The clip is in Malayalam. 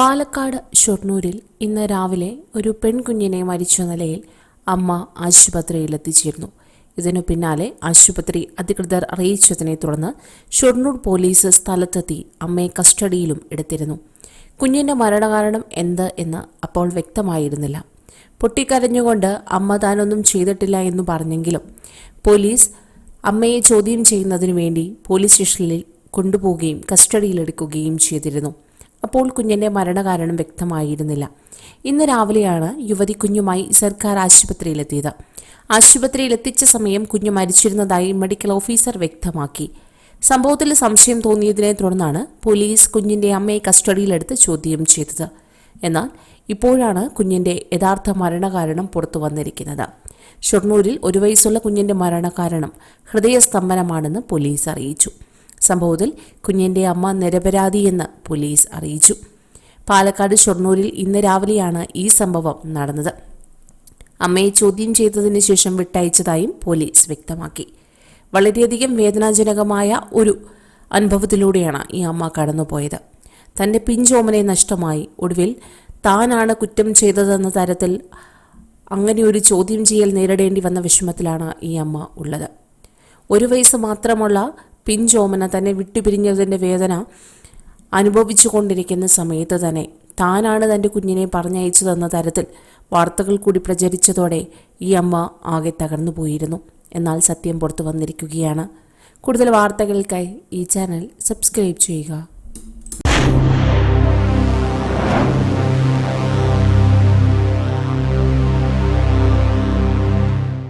പാലക്കാട് ഷൊർണൂരിൽ ഇന്ന് രാവിലെ ഒരു പെൺകുഞ്ഞിനെ മരിച്ച നിലയിൽ അമ്മ ആശുപത്രിയിൽ എത്തിച്ചിരുന്നു ഇതിനു പിന്നാലെ ആശുപത്രി അധികൃതർ അറിയിച്ചതിനെ തുടർന്ന് ഷൊർണൂർ പോലീസ് സ്ഥലത്തെത്തി അമ്മയെ കസ്റ്റഡിയിലും എടുത്തിരുന്നു. കുഞ്ഞിന്റെ മരണകാരണം എന്ത് എന്ന് അപ്പോൾ വ്യക്തമായിരുന്നില്ല. പൊട്ടിക്കരഞ്ഞുകൊണ്ട് അമ്മ താനൊന്നും ചെയ്തിട്ടില്ല എന്ന് പറഞ്ഞെങ്കിലും പോലീസ് അമ്മയെ ചോദ്യം ചെയ്യുന്നതിനു വേണ്ടി പോലീസ് സ്റ്റേഷനിൽ കൊണ്ടുപോവുകയും കസ്റ്റഡിയിലെടുക്കുകയും ചെയ്തിരുന്നു. അപ്പോൾ കുഞ്ഞിന്റെ മരണകാരണം വ്യക്തമായിരുന്നില്ല. ഇന്ന് രാവിലെയാണ് യുവതി കുഞ്ഞുമായി സർക്കാർ ആശുപത്രിയിലെത്തിയത്. ആശുപത്രിയിൽ എത്തിച്ച സമയം കുഞ്ഞു മരിച്ചിരുന്നതായി മെഡിക്കൽ ഓഫീസർ വ്യക്തമാക്കി. സംഭവത്തിൽ സംശയം തോന്നിയതിനെ തുടർന്നാണ് പോലീസ് കുഞ്ഞിന്റെ അമ്മയെ കസ്റ്റഡിയിലെടുത്ത് ചോദ്യം ചെയ്തത്. എന്നാൽ ഇപ്പോഴാണ് കുഞ്ഞിന്റെ യഥാർത്ഥ മരണകാരണം പുറത്തു വന്നിരിക്കുന്നത്. ഷൊർണൂരിൽ ഒരു വയസ്സുള്ള കുഞ്ഞിന്റെ മരണകാരണം ഹൃദയസ്തംഭനമാണെന്ന് പോലീസ് അറിയിച്ചു. സംഭവത്തിൽ കുഞ്ഞിന്റെ അമ്മ നിരപരാധിയെന്ന് പോലീസ് അറിയിച്ചു. പാലക്കാട് ഷൊർണൂരിൽ ഇന്ന് രാവിലെയാണ് ഈ സംഭവം നടന്നത്. അമ്മയെ ചോദ്യം ചെയ്തതിന് ശേഷം വിട്ടയച്ചതായും പോലീസ് വ്യക്തമാക്കി. വളരെയധികം വേദനാജനകമായ ഒരു അനുഭവത്തിലൂടെയാണ് ഈ അമ്മ കടന്നുപോയത്. തന്റെ പിഞ്ചോമനെ നഷ്ടമായി. ഒടുവിൽ താനാണ് കുറ്റം ചെയ്തതെന്ന തരത്തിൽ അങ്ങനെ ഒരു ചോദ്യം ചെയ്യൽ നേരിടേണ്ടി വന്ന വിഷമത്തിലാണ് ഈ അമ്മ ഉള്ളത്. ഒരു വയസ്സ് മാത്രമുള്ള പിഞ്ചോമന തന്നെ വിട്ടുപിരിഞ്ഞതിന്റെ വേദന അനുഭവിച്ചു കൊണ്ടിരിക്കുന്ന സമയത്ത് തന്നെ താനാണ് തന്റെ കുഞ്ഞിനെ പറഞ്ഞയച്ചു തന്ന തരത്തിൽ വാർത്തകൾ കൂടി പ്രചരിച്ചതോടെ ഈ അമ്മ ആകെ തകർന്നു പോയിരുന്നു. എന്നാൽ സത്യം പുറത്തു വന്നിരിക്കുകയാണ്. കൂടുതൽ വാർത്തകൾക്കായി ഈ ചാനൽ സബ്സ്ക്രൈബ് ചെയ്യുക.